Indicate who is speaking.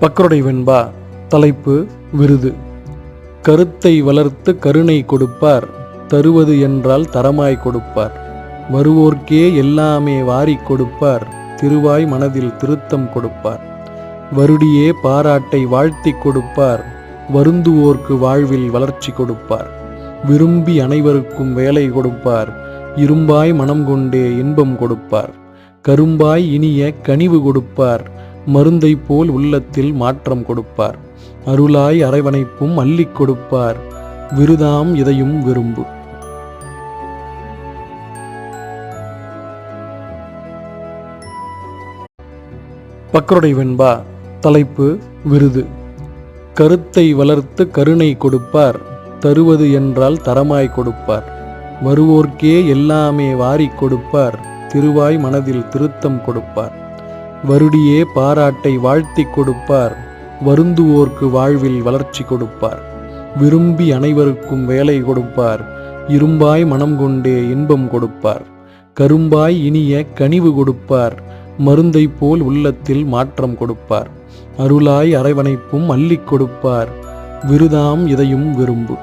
Speaker 1: பக்கருடை வெண்பா தலைப்பு விருது. கருத்தை வளர்த்து கருணை கொடுப்பார் தருவது என்றால் தரமாய் கொடுப்பார். வருவோர்க்கே எல்லாமே வாரி கொடுப்பார் திருவாய் மனதில் திருத்தம் கொடுப்பார். வருடியே பாராட்டை வாழ்த்திக் கொடுப்பார் வருந்துவோர்க்கு வாழ்வில் வளர்ச்சி கொடுப்பார். விரும்பி அனைவருக்கும் வேலை கொடுப்பார் இரும்பாய் மனம் கொண்டே இன்பம் கொடுப்பார். கரும்பாய் இனிய கனிவு கொடுப்பார் மருந்தைப் போல் உள்ளத்தில் மாற்றம் கொடுப்பார். அருளாய் அரவணைப்பும் அள்ளிக் கொடுப்பார். விருதாம் இதையும் விரும்பு. பக்கருடை வெண்பா தலைப்பு விருது. கருத்தை வளர்த்து கருணை கொடுப்பார். தருவது என்றால் தரமாய் கொடுப்பார். வருவோர்க்கே எல்லாமே வாரிக் கொடுப்பார். திருவாய் மனதில் திருத்தம் கொடுப்பார். வருடியே பாராட்டை வாழ்த்திக் கொடுப்பார். வருந்துவோர்க்கு வாழ்வில் வளர்ச்சி கொடுப்பார். விரும்பி அனைவருக்கும் வேலை கொடுப்பார். இரும்பாய் மனம் கொண்டே இன்பம் கொடுப்பார். கரும்பாய் இனிய கனிவு கொடுப்பார். மருந்தைப் போல் உள்ளத்தில் மாற்றம் கொடுப்பார். அருளாய் அரவணைப்பும் அள்ளிக் கொடுப்பார். விருதாம் இதையும் விரும்பு.